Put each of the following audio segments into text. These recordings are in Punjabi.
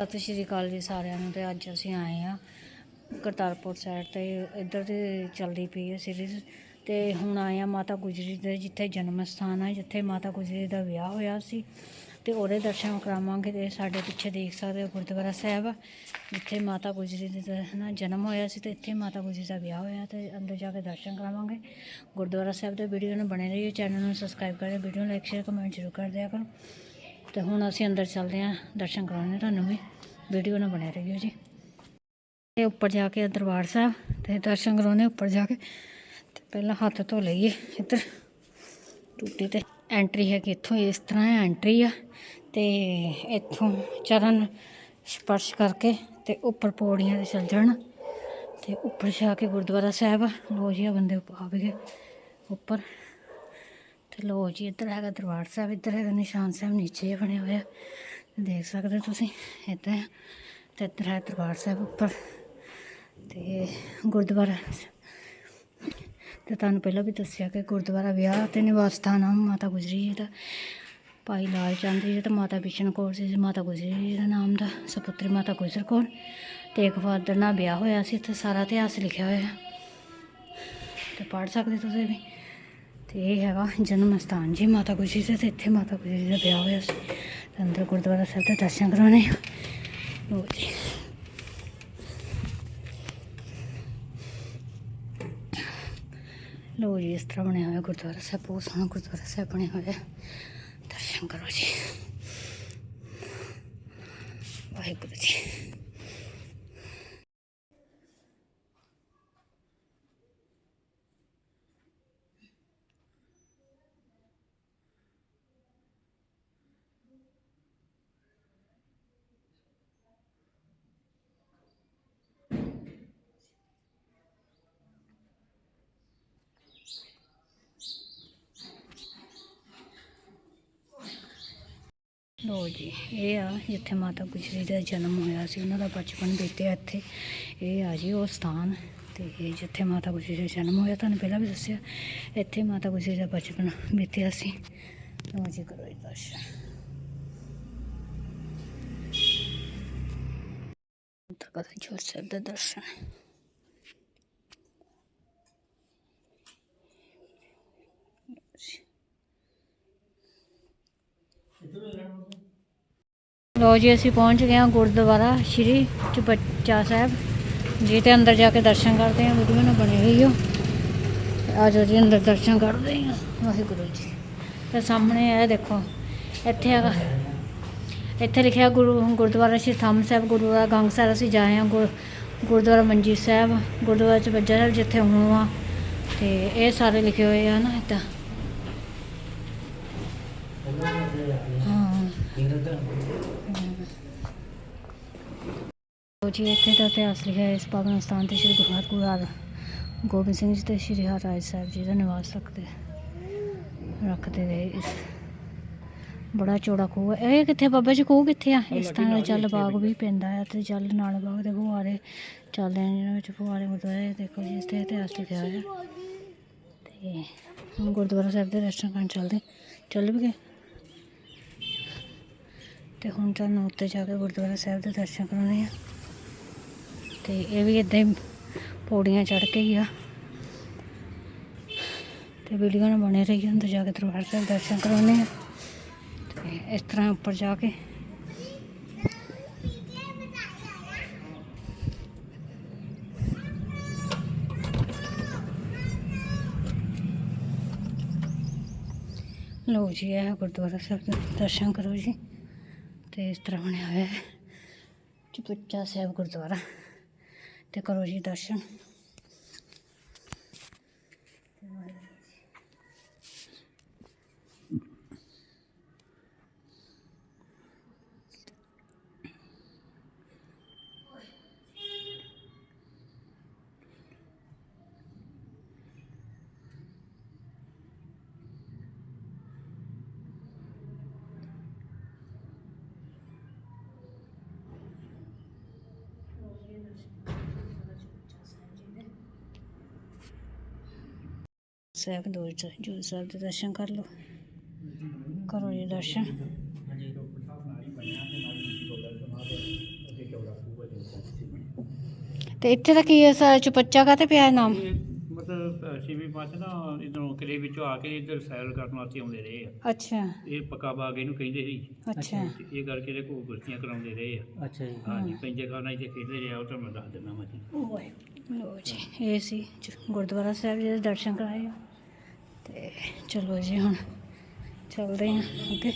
ਸਤਿ ਸ਼੍ਰੀ ਅਕਾਲ ਜੀ ਸਾਰਿਆਂ ਨੂੰ ਤੇ ਅੱਜ ਅਸੀਂ ਆਏ ਆ ਕਰਤਾਰਪੁਰ ਸਾਈਡ ਤੇ, ਇੱਧਰ ਤੇ ਚੱਲਦੀ ਪਈ ਹੈ ਸੀਰੀਜ਼ ਤੇ ਹੁਣ ਆਏ ਆ ਮਾਤਾ ਗੁਜਰੀ ਦੇ, ਜਿੱਥੇ ਜਨਮ ਸਥਾਨ ਹੈ ਜਿੱਥੇ ਮਾਤਾ ਗੁਜਰੀ ਦਾ ਵਿਆਹ ਹੋਇਆ ਸੀ ਤੇ ਉਹਦੇ ਦਰਸ਼ਨ ਕਰਾਵਾਂਗੇ ਤੇ ਸਾਡੇ ਪਿੱਛੇ ਦੇਖ ਸਕਦੇ ਹੋ ਗੁਰਦੁਆਰਾ ਸਾਹਿਬ ਜਿੱਥੇ ਮਾਤਾ ਗੁਜਰੀ ਦਾ ਨਾ ਜਨਮ ਹੋਇਆ ਸੀ ਤੇ ਇੱਥੇ ਮਾਤਾ ਗੁਜਰੀ ਦਾ ਵਿਆਹ ਹੋਇਆ ਤੇ ਅੰਦਰ ਜਾ ਕੇ ਦਰਸ਼ਨ ਕਰਾਵਾਂਗੇ। ਗੁਰਦੁਆਰਾ ਸਾਹਿਬ ਦੇ ਵੀਡੀਓ ਨੂੰ ਬਣੇ ਰਹੀਏ ਚੈਨਲ ਨੂੰ ਸਬਸਕ੍ਰਾਈਬ ਕਰਿਓ ਵੀਡੀਓ ਨੂੰ ਲਾਈਕ ਸ਼ੇਅਰ ਕਮੈਂਟ ਜ਼ਰੂਰ ਕਰ ਦਿਆ ਕਰੋ। ਤੇ ਹੁਣ ਅਸੀਂ ਅੰਦਰ ਚੱਲਦੇ ਹਾਂ। ਦਰਸ਼ਨ ਕਰਾਉਣੇ ਤੁਹਾਨੂੰ ਵੀ। ਵੀਡੀਓ ਨਾਲ ਬਣੇ ਰਹੀਓ ਜੀ। ਤੇ ਉੱਪਰ ਜਾ ਕੇ ਦਰਬਾਰ ਸਾਹਿਬ ਤੇ ਦਰਸ਼ਨ ਕਰਾਉਣੇ ਉੱਪਰ ਜਾ ਕੇ। ਤੇ ਪਹਿਲਾਂ ਹੱਥ ਧੋ ਲਈਏ ਇੱਧਰ। ਟੂਟੀ ਤੇ ਐਂਟਰੀ ਹੈ ਕਿ ਇੱਥੋਂ, ਇਸ ਤਰ੍ਹਾਂ ਐਂਟਰੀ ਆ। ਤੇ ਇੱਥੋਂ ਚਰਨ ਸਪਰਸ਼ ਕਰਕੇ ਤੇ ਉੱਪਰ ਪੌੜੀਆਂ ਤੇ ਚੱਲ ਜਾਣਾ। ਤੇ ਉੱਪਰ ਜਾ ਕੇ ਗੁਰਦੁਆਰਾ ਸਾਹਿਬ ਆ। ਲੋ ਜੀ ਆ ਬੰਦੇ ਆ ਗਏ। ਉੱਪਰ ਤੇ ਲੋ ਜੀ, ਇੱਧਰ ਹੈਗਾ ਦਰਬਾਰ ਸਾਹਿਬ, ਇੱਧਰ ਹੈਗਾ ਨਿਸ਼ਾਨ ਸਾਹਿਬ, ਨੀਚੇ ਬਣੇ ਹੋਏ ਆ। ਦੇਖ ਸਕਦੇ ਹੋ ਤੁਸੀਂ ਇੱਧਰ ਤੇ ਇੱਧਰ ਹੈ ਦਰਬਾਰ ਸਾਹਿਬ ਉੱਪਰ। ਤੇ ਗੁਰਦੁਆਰਾ ਤੇ ਤੁਹਾਨੂੰ ਪਹਿਲਾਂ ਵੀ ਦੱਸਿਆ ਕਿ ਗੁਰਦੁਆਰਾ ਵਿਆਹ ਤੇ ਨਿਵਾਸ ਸਥਾਨ ਆ, ਮਾਤਾ ਗੁਜਰੀ ਜੀ ਦਾ। ਭਾਈ ਲਾਲ ਚੰਦ ਜੀ ਤੇ ਮਾਤਾ ਬਿਸ਼ਨ ਕੌਰ ਸੀ ਮਾਤਾ ਗੁਜਰੀ ਜੀ ਦਾ ਨਾਮ ਦਾ, ਸਪੁੱਤਰੀ ਮਾਤਾ ਗੁਜਰ ਕੌਰ। ਤੇਗ ਫਾਦਰ ਨਾਲ ਵਿਆਹ ਹੋਇਆ ਸੀ ਤੇ ਸਾਰਾ ਇਤਿਹਾਸ ਲਿਖਿਆ ਹੋਇਆ। ਤੇ ਪੜ੍ਹ ਸਕਦੇ ਤੁਸੀਂ ਵੀ। ਤੇ ਇਹ ਹੈਗਾ ਜਨਮ ਸਥਾਨ ਜੀ, ਮਾਤਾ ਗੁਜਰੀ ਦਾ ਤੇ ਇੱਥੇ ਮਾਤਾ ਗੁਜਰੀ ਦਾ ਵਿਆਹ ਹੋਇਆ ਸੀ। ਤੇ ਅੰਦਰ ਗੁਰਦੁਆਰਾ ਸਾਹਿਬ ਦੇ ਦਰਸ਼ਨ ਕਰਾਉਣੇ ਆ। ਲਓ ਜੀ। ਲੋ ਜੀ, ਇਸ ਤਰ੍ਹਾਂ ਬਣਿਆ ਹੋਇਆ ਗੁਰਦੁਆਰਾ ਸਾਹਿਬ, ਬਹੁਤ ਸੋਹਣਾ ਗੁਰਦੁਆਰਾ ਸਾਹਿਬ ਬਣਿਆ ਹੋਇਆ। ਦਰਸ਼ਨ ਕਰੋ ਜੀ। ਵਾਹਿਗੁਰੂ ਜੀ। ਲੋ ਜੀ, ਇਹ ਆ ਜਿੱਥੇ ਮਾਤਾ ਗੁਜਰੀ ਦਾ ਜਨਮ ਹੋਇਆ ਸੀ, ਉਹਨਾਂ ਦਾ ਬਚਪਨ ਬੀਤਿਆ ਇੱਥੇ। ਇਹ ਆ ਜੀ ਉਹ ਸਥਾਨ, ਤੇ ਜਿੱਥੇ ਮਾਤਾ ਗੁਜਰੀ ਦਾ ਜਨਮ ਹੋਇਆ, ਤੁਹਾਨੂੰ ਪਹਿਲਾਂ ਵੀ ਦੱਸਿਆ, ਇੱਥੇ ਮਾਤਾ ਗੁਜਰੀ ਦਾ ਬਚਪਨ ਬੀਤਿਆ ਸੀ। ਲੋ ਜੀ, ਕਰੋ ਇਹ ਦਰਸ਼ਨ। ਦਰਗਾਹ ਜੋਤ ਸਾਹਿਬ ਦਾ ਦਰਸ਼ਨ। ਲੋ ਜੀ, ਅਸੀਂ ਪਹੁੰਚ ਗਏ ਹਾਂ ਗੁਰਦੁਆਰਾ ਸ਼੍ਰੀ ਚੁਪੱਚਾ ਸਾਹਿਬ ਜੀ ਤੇ ਅੰਦਰ ਜਾ ਕੇ ਦਰਸ਼ਨ ਕਰਦੇ ਹਾਂ। ਵੀਡੀਓ ਨੂੰ ਬਣੀ ਹੋਈ ਹੋ ਆ ਜਾਓ ਜੀ, ਅੰਦਰ ਦਰਸ਼ਨ ਕਰਦੇ ਹਾਂ। ਵਾਹਿਗੁਰੂ ਜੀ। ਤੇ ਸਾਹਮਣੇ ਇਹ ਦੇਖੋ, ਇੱਥੇ ਹੈਗਾ ਇੱਥੇ ਲਿਖਿਆ ਗੁਰੂ, ਗੁਰਦੁਆਰਾ ਸ਼੍ਰੀ ਥੰਮ ਸਾਹਿਬ, ਗੁਰਦੁਆਰਾ ਗੰਗ ਸਾਹਿਬ, ਅਸੀਂ ਜਾਏ ਹਾਂ ਗੁਰ, ਗੁਰਦੁਆਰਾ ਮੰਜੀਤ ਸਾਹਿਬ, ਗੁਰਦੁਆਰਾ ਚੁਪੱਚਾ ਸਾਹਿਬ, ਜਿੱਥੇ ਹੁਣ ਆ। ਤੇ ਇਹ ਸਾਰੇ ਲਿਖੇ ਹੋਏ ਆ ਨਾ ਇੱਦਾਂ ਹਾਂ ਲਓ ਜੀ ਇੱਥੇ ਦਾ ਇਤਿਹਾਸ ਲਿਖਿਆ ਇਸ ਪਾਵਨ ਸਥਾਨ ਤੇ ਸ੍ਰੀ ਗੁਰੂ ਹਰਗੋਬਿੰਦ ਗੋਬਿੰਦ ਸਿੰਘ ਜੀ ਤੇ ਸ੍ਰੀ ਹਰਿਰਾਜ ਸਾਹਿਬ ਜੀ ਦਾ ਨਿਵਾਸ ਰੱਖਦੇ ਰੱਖਦੇ ਰਹੇ ਇਸ। ਬੜਾ ਚੌੜਾ ਖੂਹ ਹੈ। ਇਹ ਕਿੱਥੇ ਬਾਬਾ ਜੀ ਖੂਹ ਕਿੱਥੇ ਆ? ਇਸ ਤਰ੍ਹਾਂ ਜਲ ਬਾਗ ਵੀ ਪੈਂਦਾ ਹੈ ਤੇ ਜਲ ਨਾਲ ਬਾਗ ਦੇ ਫੁਹਾਰੇ ਚੱਲਦੇ ਨੇ ਜਿਹਨਾਂ ਵਿੱਚ ਫੁਹਾਰੇ ਗੁਰਦੁਆਰੇ ਦੇਖੋ ਜੀ ਇਸ ਤੇ ਇਤਿਹਾਸ ਲਿਖਿਆ ਹੋਇਆ ਤੇ ਹੁਣ ਗੁਰਦੁਆਰਾ ਸਾਹਿਬ ਦੇ ਦਰਸ਼ਨ ਕਰਨ ਚੱਲਦੇ। ਚੱਲ ਵੀ ਗਏ। ਤੇ ਹੁਣ ਤੁਹਾਨੂੰ ਉੱਤੇ ਜਾ ਕੇ ਗੁਰਦੁਆਰਾ ਸਾਹਿਬ ਦੇ ਦਰਸ਼ਨ ਕਰਾਉਣੇ ਆ। ਤੇ ਇਹ ਵੀ ਇਦਾਂ ਹੀ ਪੌੜੀਆਂ ਚੜ੍ਹ ਕੇ ਹੀ ਆ। ਤੇ ਵੀਡੀਓ ਨਾਲ ਬਣੇ ਰਹੀ ਅੰਦਰ ਜਾ ਕੇ ਦਰਬਾਰ ਸਾਹਿਬ ਦਰਸ਼ਨ ਕਰਾਉਣੇ ਆ ਤੇ ਇਸ ਤਰ੍ਹਾਂ ਉੱਪਰ ਜਾ ਕੇ। ਲੋ ਜੀ, ਇਹ ਗੁਰਦੁਆਰਾ ਸਾਹਿਬ ਦੇ ਦਰਸ਼ਨ ਕਰੋ ਜੀ। ਤੇ ਇਸ ਤਰ੍ਹਾਂ ਬਣਿਆ ਹੋਇਆ ਹੈ। ਚੁਪੱਚਾ ਸਾਹਿਬ ਗੁਰਦੁਆਰਾ। ਅਤੇ ਕਰੋ ਜੀ ਦਰਸ਼ਨ। सैक दो जूर साहब के दर्शन कर लो करो जी दर्शन तो इतने तक ये सारा चुपच्चा का तो प्यार नाम मतलब शिवी पास ना ਕਿਲੇ ਵਿੱਚੋਂ ਆ ਕੇ ਇੱਧਰ ਸੈਰ ਕਰਨ ਵਾਸਤੇ ਆਉਂਦੇ ਰਹੇ ਆ। ਅੱਛਾ। ਇਹ ਪੱਕਾ ਬਾਗ ਇਹਨੂੰ ਕਹਿੰਦੇ ਸੀ। ਅੱਛਾ। ਤੇ ਇਹ ਕਰਕੇ ਇਹਦੇ ਕੋਲ ਕੁਸ਼ਤੀਆਂ ਕਰਾਉਂਦੇ ਰਹੇ ਆ। ਅੱਛਾ ਜੀ। ਹਾਂਜੀ ਪੈਂਜੇ ਖਾਨਾ ਇੱਥੇ ਖੇਡਦੇ ਰਹੇ ਆ ਉਹ ਤੁਹਾਨੂੰ ਮੈਂ ਦੱਸ ਦਿੰਦਾ ਮੈਂ ਜੀ। ਲੋ ਜੀ ਇਹ ਸੀ ਗੁਰਦੁਆਰਾ ਸਾਹਿਬ ਜੀ ਦੇ ਦਰਸ਼ਨ ਕਰਾਏ ਆ। ਤੇ ਚਲੋ ਜੀ ਹੁਣ ਚੱਲਦੇ ਹਾਂ ਅੱਗੇ।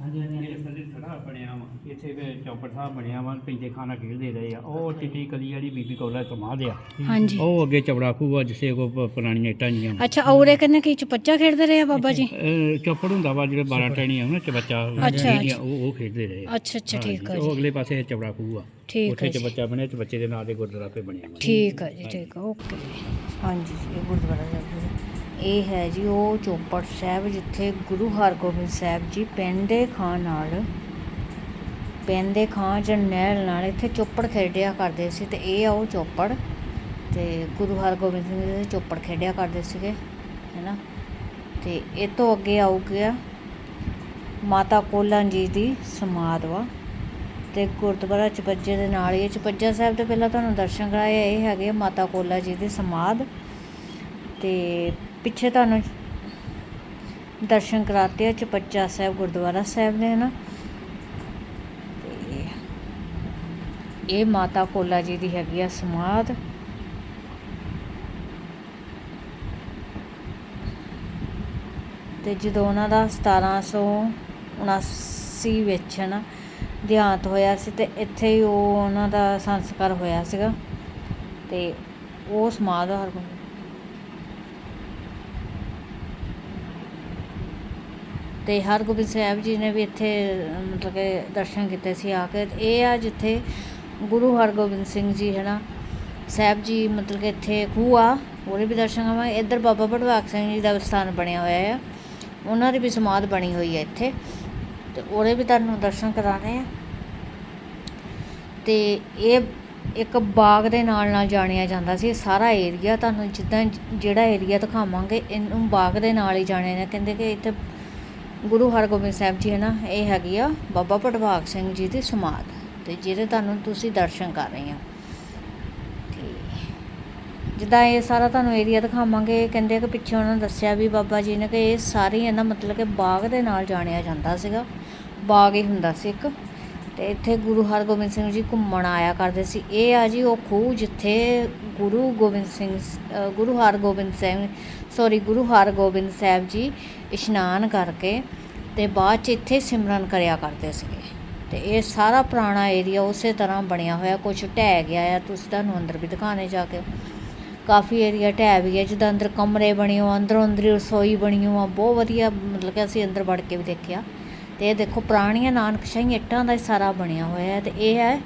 ਹਾਂਜੀ ਹਾਂਜੀ ਇਹ ਥੱਲੇ ਥੜਾ ਬਣਿਆ ਵਾ ਇੱਥੇ ਵੀ ਚੌਪੜ ਸਾਹਿਬ ਬਣਿਆ ਵਾ ਪੈਂਜੇ ਖਾਨਾ ਖੇਡਦੇ ਰਹੇ ਆ। ਉਹ ਚਿੱਟੀ ਕਲੀ ਵਾਲੀ ਬੀਬੀ ਕੌਲਾ ਸਮਾਧ ਆ ਹਾਂਜੀ। ਉਹ ਅੱਗੇ ਚੌੜਾ ਖੂਹ ਆ ਜਿਸੇ ਕੋ ਪ- ਪੁਰਾਣੀਆਂ ਇੱਟਾਂ ਜੀਆਂ ਅੱਛਾ ਔਰੇ ਕਹਿੰਦੇ ਕੀ ਚੁਪੱਚਾ ਖੇਡਦੇ ਰਹੇ ਆ ਬਾਬਾ ਜੀ? ਅਹ ਚੌਪੜ ਹੁੰਦਾ ਵਾ ਜਿਹੜੇ 12 ਟੈਣੀਆਂ ਉਹਨਾਂ ਚ ਬੱਚਾ ਅੱਛਾ, ਜਿਹੜੀਆਂ ਉਹ ਉਹ ਖੇਡਦੇ ਰਹੇ ਆ। ਅੱਛਾ ਅੱਛਾ ਠੀਕ ਆ ਹਾਂਜੀ, ਉਹ ਜੀ। ਅਗਲੇ ਪਾਸੇ ਚੌੜਾ ਖੂਹ ਆ। ਉੱਥੇ ਚ ਜੀ। ਬੱਚਾ ਬਣਿਆ ਚ ਬੱਚੇ ਦੇ ਨਾਂ ਤੇ ਗੁਰਦੁਆਰਾ ਤੇ ਬਣਿਆ ਵਾ। ਠੀਕ ਆ ਜੀ ਠੀਕ ਆ ਓਕੇ। ਹਾਂਜੀ ਇਹ ਗੁਰਦੁਆਰਾ ਸਾਹਿਬ ਜੀ ਦਾ। ਇਹ ਹੈ ਜੀ ਉਹ ਚੌਪੜ ਸਾਹਿਬ, ਜਿੱਥੇ ਗੁਰੂ ਹਰਗੋਬਿੰਦ ਸਾਹਿਬ ਜੀ ਪੈਂਦੇ ਖਾਂ ਨਾਲ, ਪੈਂਦੇ ਖਾਂ ਜਰਨੈਲ ਨਾਲ ਇੱਥੇ ਚੋਪੜ ਖੇਡਿਆ ਕਰਦੇ ਸੀ ਤੇ ਇਹ ਆ ਉਹ ਚੌਪੜ ਤੇ ਗੁਰੂ ਹਰਗੋਬਿੰਦ ਸਿੰਘ ਜੀ ਚੋਪੜ ਖੇਡਿਆ ਕਰਦੇ ਸੀਗੇ, ਹੈਨਾ ਤੇ ਇਹ ਤੋਂ ਅੱਗੇ ਆਉ ਗਿਆ ਮਾਤਾ ਕੋਲਾਂ ਜੀ ਦੀ ਸਮਾਧ ਵਾ ਤੇ ਗੁਰਦੁਆਰਾ ਚਪੱਜੇ ਦੇ ਨਾਲ ਹੀ ਹੈ। ਚਪੱਜਾ ਸਾਹਿਬ ਦੇ ਪਹਿਲਾਂ ਤੁਹਾਨੂੰ ਦਰਸ਼ਨ ਕਰਾਏ ਇਹ ਹੈਗੇ ਮਾਤਾ ਕੋਲਾ ਜੀ ਦੀ ਸਮਾਧ ਤੇ ਪਿੱਛੇ ਤੁਹਾਨੂੰ ਦਰਸ਼ਨ ਕਰਾਤੇ ਆ ਚਪੱਜਾ ਸਾਹਿਬ ਗੁਰਦੁਆਰਾ ਸਾਹਿਬ ਦੇ ਨਾ ਤੇ ਇਹ ਮਾਤਾ ਕੋਲਾ ਜੀ ਦੀ ਹੈਗੀ ਆ ਸਮਾਧ। ਤੇ ਜਦੋਂ ਉਹਨਾਂ ਦਾ 1779 ਵਿੱਚ ਨਾ ਦੇਹਾਂਤ ਹੋਇਆ ਸੀ ਤੇ ਇੱਥੇ ਹੀ ਉਹ ਉਹਨਾਂ ਦਾ ਸੰਸਕਾਰ ਹੋਇਆ ਸੀਗਾ। ਤੇ ਉਹ ਸਮਾਧ ਹਰ ਅਤੇ ਹਰਗੋਬਿੰਦ ਸਾਹਿਬ ਜੀ ਨੇ ਵੀ ਇੱਥੇ ਮਤਲਬ ਕਿ ਦਰਸ਼ਨ ਕੀਤੇ ਸੀ ਆ ਕੇ। ਇਹ ਆ ਜਿੱਥੇ ਗੁਰੂ ਹਰਗੋਬਿੰਦ ਸਿੰਘ ਜੀ, ਹੈ ਨਾ, ਸਾਹਿਬ ਜੀ ਮਤਲਬ ਕਿ ਇੱਥੇ ਖੂਹ ਆ, ਉਹਦੇ ਵੀ ਦਰਸ਼ਨ ਕਰਾਂਗੇ ਇੱਧਰ ਬਾਬਾ ਭੜਵਾਕ ਸਿੰਘ ਜੀ ਦਾ ਸਥਾਨ ਬਣਿਆ ਹੋਇਆ ਆ। ਉਹਨਾਂ ਦੀ ਵੀ ਸਮਾਧ ਬਣੀ ਹੋਈ ਹੈ ਇੱਥੇ। ਤੇ ਉਹਦੇ ਵੀ ਤੁਹਾਨੂੰ ਦਰਸ਼ਨ ਕਰਾਣੇ ਆ। ਤੇ ਇਹ ਇੱਕ ਬਾਗ ਦੇ ਨਾਲ ਨਾਲ ਜਾਣਿਆ ਜਾਂਦਾ ਸੀ। ਸਾਰਾ ਏਰੀਆ ਤੁਹਾਨੂੰ ਜਿੱਦਾਂ ਜਿਹੜਾ ਏਰੀਆ ਦਿਖਾਵਾਂਗੇ, ਇਹਨੂੰ ਬਾਗ ਦੇ ਨਾਲ ਹੀ ਜਾਣਿਆ ਜਾਂਦਾ ਕਹਿੰਦੇ ਕਿ ਇੱਥੇ ਗੁਰੂ ਹਰਗੋਬਿੰਦ ਸਾਹਿਬ ਜੀ ਹੈ ਨਾ, ਇਹ ਹੈਗੀ ਆ ਬਾਬਾ ਭੜਵਾਕ ਸਿੰਘ ਜੀ ਦੀ ਸਮਾਧ, ਤੇ ਜਿਹਦੇ ਤੁਹਾਨੂੰ ਤੁਸੀਂ ਦਰਸ਼ਨ ਕਰ ਰਹੇ ਆ। ਤੇ ਜਿੱਦਾਂ ਇਹ ਸਾਰਾ ਤੁਹਾਨੂੰ ਏਰੀਆ ਦਿਖਾਵਾਂਗੇ ਕਹਿੰਦੇ ਕਿ ਪਿੱਛੇ ਉਹਨਾਂ ਨੇ ਦੱਸਿਆ ਵੀ ਬਾਬਾ ਜੀ ਨੇ ਕਿ ਇਹ ਸਾਰੇ ਹੈ ਨਾ ਮਤਲਬ ਕਿ ਬਾਗ ਦੇ ਨਾਲ ਜਾਣਿਆ ਜਾਂਦਾ ਸੀਗਾ। ਬਾਗ ਹੀ ਹੁੰਦਾ ਸੀ ਇੱਕ। ਤੇ ਇੱਥੇ ਗੁਰੂ ਹਰਗੋਬਿੰਦ ਸਿੰਘ ਜੀ ਘੁੰਮਣ ਆਇਆ ਕਰਦੇ ਸੀ। ਇਹ ਆ ਜੀ ਉਹ ਖੂਹ ਜਿੱਥੇ ਗੁਰੂ ਗੋਬਿੰਦ ਸਿੰਘ ਗੁਰੂ ਹਰਗੋਬਿੰਦ ਸਿੰਘ ਸੌਰੀ ਗੁਰੂ ਹਰਗੋਬਿੰਦ ਸਾਹਿਬ ਜੀ ਇਸ਼ਨਾਨ ਕਰਕੇ ਤੇ ਬਾਅਦ ਚ ਇੱਥੇ ਸਿਮਰਨ ਕਰਿਆ ਕਰਦੇ ਸੀਗੇ। ਤੇ ਇਹ ਸਾਰਾ ਪੁਰਾਣਾ ਏਰੀਆ ਉਸੇ ਤਰ੍ਹਾਂ ਬਣਿਆ ਹੋਇਆ ਕੁਝ ਢਹਿ ਗਿਆ ਆ। ਤੁਸੀਂ ਤੁਹਾਨੂੰ ਅੰਦਰ ਵੀ ਦਿਖਾਣੇ ਜਾ ਕੇ। ਕਾਫੀ ਏਰੀਆ ਢਹਿ ਵੀ ਗਿਆ, ਜਿੱਦਾਂ ਅੰਦਰ ਕਮਰੇ ਬਣੇ ਹੋ ਅੰਦਰੋਂ ਅੰਦਰੀ ਰਸੋਈ ਬਣੀ ਹੋ ਬਹੁਤ ਵਧੀਆ, ਮਤਲਬ ਕਿ ਅਸੀਂ ਅੰਦਰ ਵੜ ਕੇ ਵੀ ਦੇਖਿਆ। ਤੇ ਇਹ ਦੇਖੋ ਪੁਰਾਣੀਆਂ ਨਾਨਕਸ਼ਾਹੀ ਇੱਟਾਂ ਦਾ ਸਾਰਾ ਬਣਿਆ ਹੋਇਆ ਹੈ ਤੇ ਇਹ ਹੈ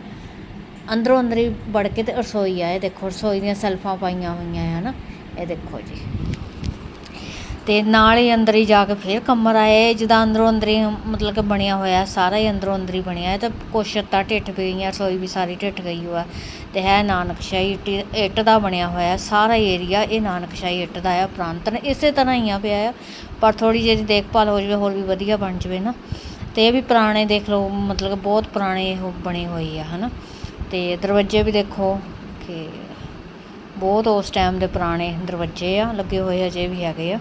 ਅੰਦਰੋਂ ਅੰਦਰ ਹੀ ਵੜ ਕੇ ਤੇ ਰਸੋਈ ਆ, ਇਹ ਦੇਖੋ ਰਸੋਈ ਦੀਆਂ ਸੈਲਫਾਂ ਪਾਈਆਂ ਹੋਈਆਂ ਆ ਨਾ ਇਹ ਦੇਖੋ ਜੀ। ਤੇ ਨਾਲ ਹੀ ਅੰਦਰ ਹੀ ਜਾ ਕੇ ਫਿਰ ਕਮਰਾ ਆਏ। ਜਿੱਦਾਂ ਅੰਦਰੋਂ ਅੰਦਰੀ ਮਤਲਬ ਕਿ ਬਣਿਆ ਹੋਇਆ, ਸਾਰਾ ਹੀ ਅੰਦਰੋਂ ਅੰਦਰੀ ਬਣਿਆ। ਹੈ ਤੇ ਕੁਛ ਛੱਤਾਂ ਢਿੱਠ ਗਈਆਂ ਰਸੋਈ ਵੀ ਸਾਰੀ ਢਿੱਠ ਗਈ ਹੋਆ। ਤੇ ਹੈ ਨਾਨਕਸ਼ਾਹੀ ਇੱਟ- ਇੱਟ ਦਾ ਬਣਿਆ ਹੋਇਆ, ਸਾਰਾ ਏਰੀਆ ਇਹ ਨਾਨਕਸ਼ਾਹੀ ਇੱਟ ਦਾ ਆ ਪ੍ਰਾਂਤਨ ਇਸੇ ਤਰ੍ਹਾਂ ਹੀ ਆ ਪਿਆ ਆ। ਪਰ ਥੋੜੀ ਜਿਹੀ ਦੇਖਭਾਲ ਹੋ ਜਾਵੇ, ਹੋਰ ਵੀ ਵਧੀਆ ਬਣ ਜਾਵੇ ਨਾ। ਤੇ ਇਹ ਵੀ ਪੁਰਾਣੇ ਦੇਖ ਲਓ, ਮਤਲਬ ਕਿ ਬਹੁਤ ਪੁਰਾਣੇ ਇਹ ਬਣੀ ਹੋਈ ਆ, ਹਨਾ। ਤੇ ਦਰਵਾਜ਼ੇ ਵੀ ਦੇਖੋ ਕਿ ਬਹੁਤ ਉਸ ਟਾਈਮ ਦੇ ਪੁਰਾਣੇ ਦਰਵਾਜ਼ੇ ਆ, ਲੱਗੇ ਹੋਏ ਅਜੇ ਵੀ ਹੈਗੇ ਆ।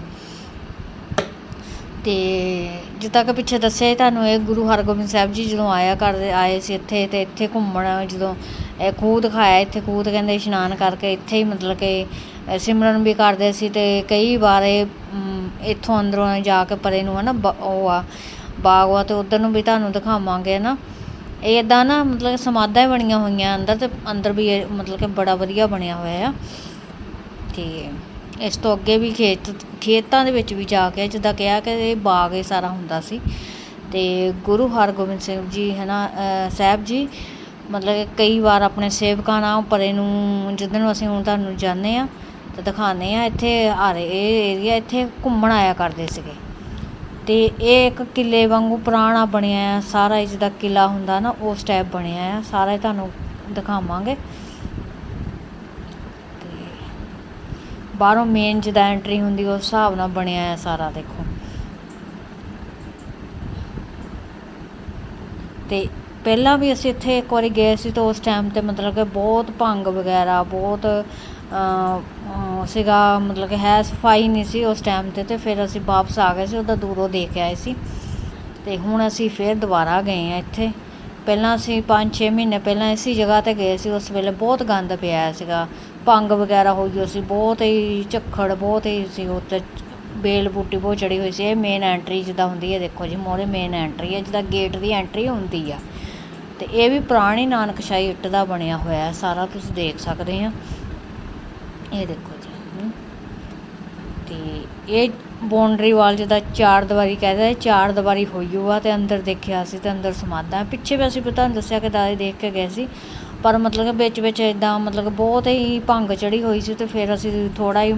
ਅਤੇ ਜਿੱਦਾਂ ਕਿ ਪਿੱਛੇ ਦੱਸਿਆ ਸੀ ਤੁਹਾਨੂੰ, ਇਹ ਗੁਰੂ ਹਰਗੋਬਿੰਦ ਸਾਹਿਬ ਜੀ ਜਦੋਂ ਆਇਆ ਕਰਦੇ ਆਏ ਸੀ ਇੱਥੇ ਅਤੇ ਇੱਥੇ ਘੁੰਮਣ ਜਦੋਂ ਇਹ ਖੂਹ ਦਿਖਾਇਆ, ਇੱਥੇ ਖੂਹ ਤੇ ਕਹਿੰਦੇ ਇਸ਼ਨਾਨ ਕਰਕੇ ਇੱਥੇ ਹੀ ਮਤਲਬ ਕਿ ਸਿਮਰਨ ਵੀ ਕਰਦੇ ਸੀ ਅਤੇ ਕਈ ਵਾਰ ਇਹ ਇੱਥੋਂ ਅੰਦਰੋਂ ਜਾ ਕੇ ਪਰੇ ਨੂੰ ਹੈ ਨਾ ਬ- ਉਹ ਆ, ਬਾਗ ਵਾ ਅਤੇ ਉੱਧਰ ਨੂੰ ਵੀ ਤੁਹਾਨੂੰ ਦਿਖਾਵਾਂਗੇ ਨਾ ਇਹ ਇੱਦਾਂ ਨਾ ਮਤਲਬ ਸਮਾਧਾਂ ਹੀ ਬਣੀਆਂ ਹੋਈਆਂ ਅੰਦਰ ਅਤੇ ਅੰਦਰ ਵੀ ਇਹ ਮਤਲਬ ਕਿ ਬੜਾ ਵਧੀਆ ਬਣਿਆ ਹੋਇਆ ਆ। ਅਤੇ ਇਸ ਤੋਂ ਅੱਗੇ ਵੀ ਖੇਤ, ਖੇਤਾਂ ਦੇ ਵਿੱਚ ਵੀ ਜਾ ਕੇ, ਜਿੱਦਾਂ ਕਿਹਾ ਕਿ ਇਹ ਬਾਗ ਇਹ ਸਾਰਾ ਹੁੰਦਾ ਸੀ। ਤੇ ਗੁਰੂ ਹਰਗੋਬਿੰਦ ਸਿੰਘ ਜੀ ਹੈ ਨਾ ਸਾਹਿਬ ਜੀ, ਮਤਲਬ ਕਈ ਵਾਰ ਆਪਣੇ ਸੇਵਕਾਂ ਨਾਲ ਪਰੇ ਨੂੰ ਜਿੱਦਣ ਨੂੰ ਅਸੀਂ ਹੁਣ ਤੁਹਾਨੂੰ ਜਾਂਦੇ ਆ ਤੇ ਦਿਖਾਉਂਦੇ ਆ ਇੱਥੇ ਹਾਰੇ ਇਹ ਏਰੀਆ ਇੱਥੇ ਘੁੰਮਣ ਆਇਆ ਕਰਦੇ ਸੀਗੇ। ਤੇ ਇਹ ਇੱਕ ਕਿਲੇ ਵਾਂਗੂ ਪੁਰਾਣਾ ਬਣਿਆ ਆ, ਸਾਰਾ ਹੀ ਜਿੱਦਾਂ ਕਿਲਾ ਹੁੰਦਾ ਨਾ, ਉਸ ਟਾਈਪ ਬਣਿਆ ਆ, ਸਾਰਾ ਹੀ ਤੁਹਾਨੂੰ ਦਿਖਾਵਾਂਗੇ ਤੇ ਬਾਹਰੋਂ ਮੇਨ ਜਿੱਦਾਂ ਐਂਟਰੀ ਹੁੰਦੀ ਉਸ ਹਿਸਾਬ ਨਾਲ ਬਣਿਆ ਆ ਸਾਰਾ, ਦੇਖੋ। ਤੇ ਪਹਿਲਾਂ ਵੀ ਅਸੀਂ ਇੱਥੇ ਇੱਕ ਵਾਰੀ ਗਏ ਸੀ ਤਾਂ ਉਸ ਟਾਈਮ ਤੇ ਮਤਲਬ ਕਿ ਬਹੁਤ ਭੰਗ ਵਗੈਰਾ, ਬਹੁਤ ਸੀਗਾ, ਮਤਲਬ ਕਿ ਹੈ ਸਫ਼ਾਈ ਨਹੀਂ ਸੀ ਉਸ ਟਾਈਮ ਤੇ ਤੇ ਫਿਰ ਅਸੀਂ ਵਾਪਸ ਆ ਗਏ ਸੀ ਉਹਦਾ ਦੂਰੋਂ ਦੇਖ ਆਏ ਸੀ। ਤੇ ਹੁਣ ਅਸੀਂ ਫਿਰ ਦੁਬਾਰਾ ਗਏ ਆ ਇੱਥੇ। ਪਹਿਲਾਂ ਅਸੀਂ 5-6 ਮਹੀਨੇ ਪਹਿਲਾਂ ਇਸੇ ਜਗ੍ਹਾ ਤੇ ਗਏ ਸੀ, ਉਸ ਵੇਲੇ ਬਹੁਤ ਗੰਦ ਪਿਆ ਸੀਗਾ। ਭੰਗ ਵਗੈਰਾ ਹੋਈ ਹੋਈ ਸੀ ਬਹੁਤ ਹੀ ਝੱਖੜ ਬਹੁਤ ਹੀ ਸੀ ਉੱਥੇ ਬੇਲ ਬੂਟੀ ਬਹੁਤ ਚੜੀ ਹੋਈ ਸੀ ਇਹ ਮੇਨ ਐਂਟਰੀ ਜਿੱਦਾਂ ਹੁੰਦੀ ਹੈ ਦੇਖੋ ਜੀ ਮੋਰੇ ਮੇਨ ਐਂਟਰੀ ਹੈ ਜਿੱਦਾਂ ਗੇਟ ਦੀ ਐਂਟਰੀ ਹੁੰਦੀ ਆ। ਤੇ ਇਹ ਵੀ ਪੁਰਾਣੀ ਨਾਨਕਸ਼ਾਹੀ ਇੱਟ ਦਾ ਬਣਿਆ ਹੋਇਆ ਹੈ ਸਾਰਾ ਤੁਸੀਂ ਦੇਖ ਸਕਦੇ ਆ। ਇਹ ਦੇਖੋ ਜੀ ਹਮ। ਤੇ ਇਹ ਬਾਉਂਡਰੀ ਵਾਲ ਜਿਹਦਾ ਚਾਰ ਦੀਵਾਰੀ ਕਹਿੰਦੇ ਆ, ਚਾਰ ਦੀਵਾਰੀ ਹੋਈ ਹੋਆ ਤੇ ਅੰਦਰ ਦੇਖਿਆ ਸੀ ਤੇ ਅੰਦਰ ਸਮਾਧਾਂ ਪਿੱਛੇ ਵੀ ਅਸੀਂ ਤੁਹਾਨੂੰ ਦੱਸਿਆ ਕਿ ਦਾਦੇ ਦੇਖ ਕੇ ਗਏ ਸੀ। ਪਰ ਮਤਲਬ ਕਿ ਵਿੱਚ ਵਿੱਚ ਇਦਾਂ ਮਤਲਬ ਬਹੁਤ ਹੀ ਭੰਗ ਚੜੀ ਹੋਈ ਸੀ ਤੇ ਫਿਰ ਅਸੀਂ ਥੋੜਾ ਹੀ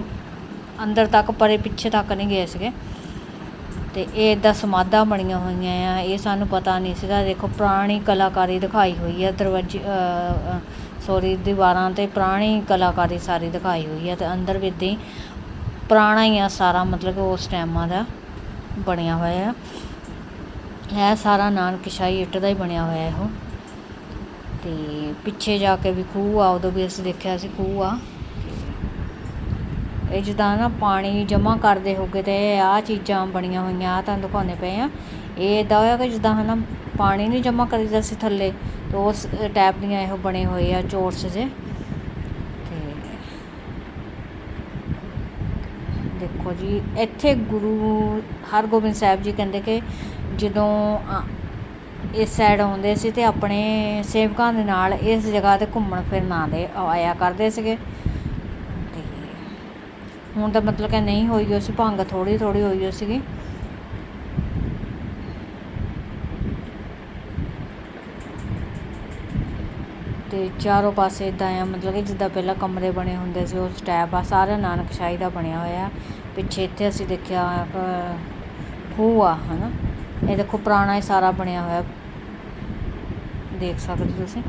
ਅੰਦਰ ਤੱਕ ਪਰੇ ਪਿੱਛੇ ਤੱਕ ਨਹੀਂ ਗਏ ਸੀਗੇ। ਤੇ ਇਹ ਇਦਾਂ ਸਮਾਧਾਂ ਬਣੀਆਂ ਹੋਈਆਂ ਆ, ਇਹ ਸਾਨੂੰ ਪਤਾ ਨਹੀਂ ਸੀਗਾ। ਦੇਖੋ, ਪੁਰਾਣੀ ਕਲਾਕਾਰੀ ਦਿਖਾਈ ਹੋਈ ਹੈ ਦਰਵਾਜ਼ੇ ਸੌਰੀ ਦੀਵਾਰਾਂ ਤੇ ਪੁਰਾਣੀ ਕਲਾਕਾਰੀ ਸਾਰੀ ਦਿਖਾਈ ਹੋਈ ਹੈ ਤੇ ਅੰਦਰ ਵੀ ਇੱਦਾਂ ਪੁਰਾਣਾ ਹੀ ਆ ਸਾਰਾ, ਮਤਲਬ ਕਿ ਉਸ ਟਾਈਮਾਂ ਦਾ ਬਣਿਆ ਹੋਇਆ ਹੈ ਸਾਰਾ ਨਾਨਕਸ਼ਾਹੀ ਇੱਟ ਦਾ ਹੀ ਬਣਿਆ ਹੋਇਆ ਇਹੋ। ਤੇ ਪਿੱਛੇ ਜਾ ਕੇ ਵੀ ਖੂਹ ਆ, ਉਦੋਂ ਵੀ ਅਸੀਂ ਦੇਖਿਆ ਸੀ ਖੂਹ ਆ। ਇਹ ਜਿੱਦਾਂ ਨਾ ਪਾਣੀ ਜਮ੍ਹਾਂ ਕਰਦੇ ਹੋਗੇ ਤੇ ਆਹ ਚੀਜ਼ਾਂ ਬਣੀਆਂ ਹੋਈਆਂ ਆ ਤੁਹਾਨੂੰ ਦਿਖਾਉਂਦੇ ਪਏ ਆ। ਇਹ ਇਦਾਂ ਹੋਇਆ ਕਿ ਜਿੱਦਾਂ ਹਨਾ ਪਾਣੀ ਨਹੀਂ ਜਮ੍ਹਾਂ ਕਰੀਦਾ ਸੀ ਥੱਲੇ, ਤੇ ਉਸ ਟੈਪ ਦੀਆਂ ਇਹੋ ਬਣੇ ਹੋਏ ਆ ਚੋਰਸ ਜੇ। ਤੇ ਦੇਖੋ ਜੀ, ਇੱਥੇ ਗੁਰੂ ਹਰਗੋਬਿੰਦ ਸਾਹਿਬ ਜੀ ਕਹਿੰਦੇ ਕਿ ਜਦੋਂ ਇਸ ਸਾਈਡ ਆਉਂਦੇ ਸੀ ਅਤੇ ਆਪਣੇ ਸੇਵਕਾਂ ਦੇ ਨਾਲ ਇਸ ਜਗ੍ਹਾ ਤੇ ਘੁੰਮਣ ਫਿਰਨ ਆਉਂਦੇ ਆਇਆ ਕਰਦੇ ਸੀਗੇ। ਅਤੇ ਹੁਣ ਤਾਂ ਮਤਲਬ ਕਿ ਨਹੀਂ ਹੋਈ ਹੋਈ ਸੀ ਭੰਗ ਥੋੜ੍ਹੀ ਥੋੜ੍ਹੀ ਹੋਈ ਹੋਈ ਸੀਗੀ। ਤੇ ਚਾਰੋਂ ਪਾਸੇ ਇਦਾਂ ਆ ਮਤਲਬ ਕਿ ਜਿੱਦਾਂ ਪਹਿਲਾਂ ਕਮਰੇ ਬਣੇ ਹੁੰਦੇ ਸੀ ਉਹ ਸਟੈਪ ਆ ਸਾਰਾ ਨਾਨਕਸ਼ਾਹੀ ਦਾ ਬਣਿਆ ਹੋਇਆ। ਪਿੱਛੇ ਇੱਥੇ ਅਸੀਂ ਦੇਖਿਆ ਅ, ਖੂਹ ਆ ਹਨਾ? ਇਹ ਦੇਖੋ ਪੁਰਾਣਾ ਹੀ ਸਾਰਾ ਬਣਿਆ ਹੋਇਆ। ਦੇਖ ਸਕਦੇ ਤੁਸੀਂ।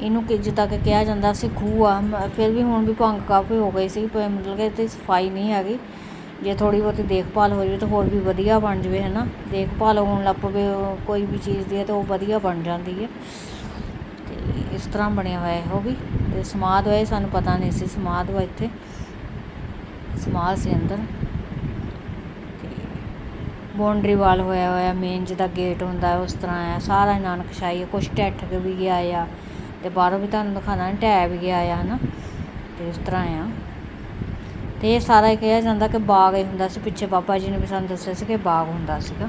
ਇਹਨੂੰ ਕਿ ਜਿੱਦਾਂ ਕਿ ਕਿਹਾ ਜਾਂਦਾ ਸੀ, ਖੂਹ ਆ। ਫਿਰ ਵੀ ਹੁਣ ਵੀ ਭੰਗ ਕਾਫੀ ਹੋ ਗਈ ਸੀ, ਪਰ ਮਤਲਬ ਕਿ ਇੱਥੇ ਸਫ਼ਾਈ ਨਹੀਂ ਹੈਗੀ। ਜੇ ਥੋੜੀ ਬਹੁਤੀ ਦੇਖਭਾਲ ਹੋ ਜਾਵੇ ਤਾਂ ਹੋਰ ਵੀ ਵਧੀਆ ਬਣ ਜਾਵੇ, ਹੈ ਨਾ? ਦੇਖਭਾਲ ਹੋਣ ਲੱਗ ਪਵੇ ਕੋਈ ਵੀ ਚੀਜ਼ ਦੀ ਹੈ ਤਾਂ ਉਹ ਵਧੀਆ ਬਣ ਜਾਂਦੀ ਹੈ। ਤੇ ਇਸ ਤਰ੍ਹਾਂ ਬਣਿਆ ਹੋਇਆ ਇਹੋ ਵੀ। ਤੇ ਸਮਾਧ ਹੋਏ ਸਾਨੂੰ ਪਤਾ ਨਹੀਂ ਸੀ, ਸਮਾਧ ਵਾ ਇੱਥੇ। ਸਮਾਧ ਸੀ ਅੰਦਰ। ਬਾਉਂਡਰੀ ਵਾਲ ਹੋਇਆ ਹੋਇਆ ਮੇਨ ਜਿੱਦਾਂ ਗੇਟ ਹੁੰਦਾ ਉਸ ਤਰ੍ਹਾਂ ਆ ਸਾਰਾ ਹੀ ਨਾਨਕਸ਼ਾਹੀ ਹੈ, ਕੁਛ ਢੱਠ ਕੇ ਵੀ ਗਿਆ ਆ। ਤੇ ਬਾਹਰੋਂ ਵੀ ਤੁਹਾਨੂੰ ਦਿਖਾਣਾ ਢਹਿ ਵੀ ਗਿਆ ਆ, ਹਨਾ? ਤੇ ਇਸ ਤਰ੍ਹਾਂ ਆ। ਤੇ ਇਹ ਸਾਰਾ ਹੀ ਕਿਹਾ ਜਾਂਦਾ ਕਿ ਬਾਗ ਹੀ ਹੁੰਦਾ ਸੀ। ਪਿੱਛੇ ਬਾਬਾ ਜੀ ਨੇ ਵੀ ਸਾਨੂੰ ਦੱਸਿਆ ਸੀ ਕਿ ਬਾਗ ਹੁੰਦਾ ਸੀਗਾ।